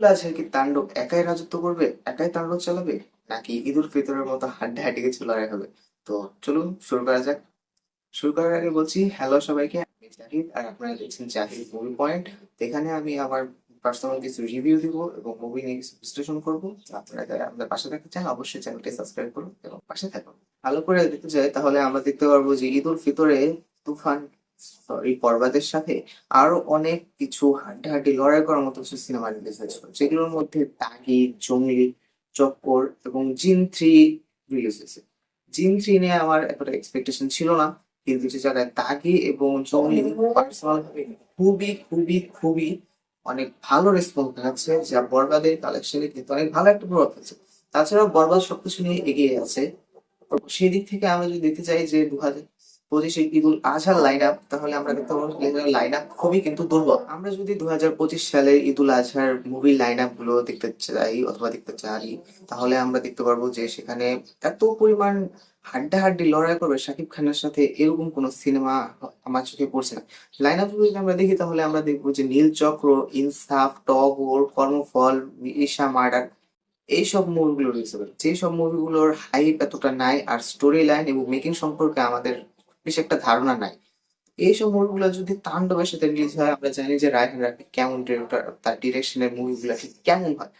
আছে কি, তাণ্ডব একাই রাজত্ব করবে, একাই তাণ্ডব চালাবে? নাকি ঈদুল ফিতরের মতো হাড্ডা হাড্ডি কিছু লড়াই হবে? তো চলুন, শুরু করা যাক। শুরু করার আগে বলছি হ্যালো সবাইকে, আমি জাহিদ, আর আপনারা দেখছেন জাহিদ মুভি পয়েন্ট এখানে আমি আমার পার্সোনাল কিছু রিভিউ দিব এবং মুভি নিয়ে কিছু বিশ্লেষণ করব। আপনারা যারা আমাদের পাশে থাকতে চান, অবশ্যই চ্যানেলটি সাবস্ক্রাইব করুন এবং পাশে থাকুন। ভালো করে দেখতে চাই তাহলে আমরা দেখতে পারব যে ঈদুল ফিতরে তুফান সরি পর্বাদের সাথে আরও অনেক কিছু হাড্ডাহাড্ডি, লড়াই করার মতো কিছু সিনেমা রিলিজ হয়েছিল, যেগুলোর মধ্যে তাগি, জঙ্গলি, চক্কর এবং জিন থ্রি রিলিজ হয়েছে। জিন থ্রি নিয়ে আমার এতটা এক্সপেকটেশন ছিল না, কিন্তু যে জায়গায় তাগি এবং জঙ্গলি পার্সোনাল খুবই খুবই খুবই অনেক ভালো রেসপন্স দেখাচ্ছে, যা বরবাদের কালেকশনে কিন্তু অনেক ভালো একটা প্রভাব ফেলছে। তাছাড়াও বরবাদ সবকিছু নিয়ে এগিয়ে আছে। সেই দিক থেকে আমরা যদি দেখতে চাই যে দু হাজার পঁচিশে ঈদুল আজহার লাইন আপ তাহলে আমরা দেখতে পাবো লাইন আপ খুবই কিন্তু দুর্বল। আমরা যদি দু হাজার পঁচিশ সালের ঈদুল আজহার মুভি লাইন আপগুলো দেখতে চাই অথবা দেখতে চাই, তাহলে আমরা দেখতে পারব যে সেখানে এত পরিমাণ হাড্ডাহাড্ডি লড়াই করবে শাকিব খানের সাথে এরকম কোনো সিনেমা আমার চোখে পড়ছে না। লাইন আপ যদি আমরা দেখি, তাহলে আমরা দেখব যে নীল চক্র, ইনসাফ, টগর, কর্মফল, ঈশা মার্ডার, এইসব মুভিগুলো রয়েছে। যেসব মুভিগুলোর হাইপ এতটা নাই, আর স্টোরি লাইন এবং মেকিং সম্পর্কে আমাদের বেশ একটা ধারণা নাই। এইসব মুভিগুলো যদি তাণ্ডবের সাথে রিলিজ হয়, আমরা জানি যে রায়হান রাফি কেমন ডিরেক্টর তার ডিরেকশনের মুভিগুলো ঠিক কেমন হয়।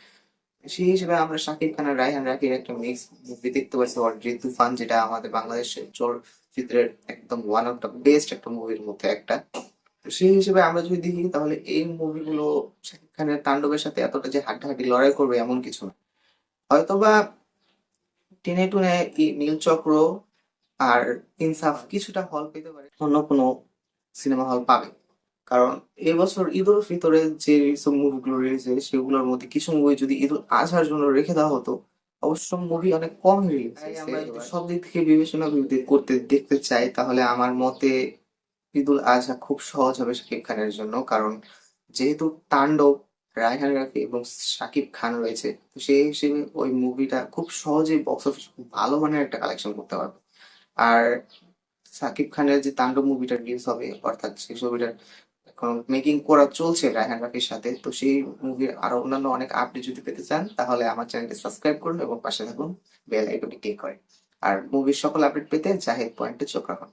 সেই হিসেবে আমরা শাকিব খান আর রায়হান রাফির একটা মিক্স মুভি দেখতে পাচ্ছি। অলরেডি তুফান যেটা আমাদের বাংলাদেশের চলচ্চিত্রের একদম ওয়ান অফ দ্য বেস্ট একটা মুভির মধ্যে একটা। সেই হিসেবে আমরা যদি দেখি, তাহলে এই মুভিগুলো শাকিব খানের তাণ্ডবের সাথে এতটা যে হাড্ডাহাড্ডি লড়াই করবে এমন কিছু না। হয়তোবা টেনে টুনে এই নীলচক্র আর ইনসাফ কিছুটা হল পেতে পারে অন্য কোনো সিনেমা হল পাবে। কারণ এবছর ঈদ উল ফিতরে যে সব মুভিগুলো রিলিজ হয় সেগুলোর মধ্যে কিছু মুভি যদি ঈদ উল আজহার জন্য রেখে দেওয়া হতো অবশ্য মুভি অনেক কম রিলিজ আমরা যদি সব দিক থেকে বিবেচনা করতে দেখতে চাই তাহলে আমার মতে ঈদ উল আজহা খুব সহজ হবে শাকিব খানের জন্য। কারণ যেহেতু তাণ্ডব রায়হান রাফি এবং শাকিব খান রয়েছে তো সেই হিসেবে ওই মুভিটা খুব সহজেই বক্স অফিস ভালো মানের একটা কালেকশন করতে পারবে। আর সাকিব খানের যে তাণ্ডব মুভিটা রিলিজ হবে, অর্থাৎ সেই ছবিটার এখন মেকিং করা চলছে রায়হান রাফির সাথে, তো সেই মুভির আরও অন্যান্য অনেক আপডেট যদি পেতে চান, তাহলে আমার চ্যানেলটি সাবস্ক্রাইব করুন এবং পাশে থাকুন বেল আইকনটি ক্লিক করে। আর মুভির সকল আপডেট পেতে জাহিদ পয়েন্টে চোখ রাখুন।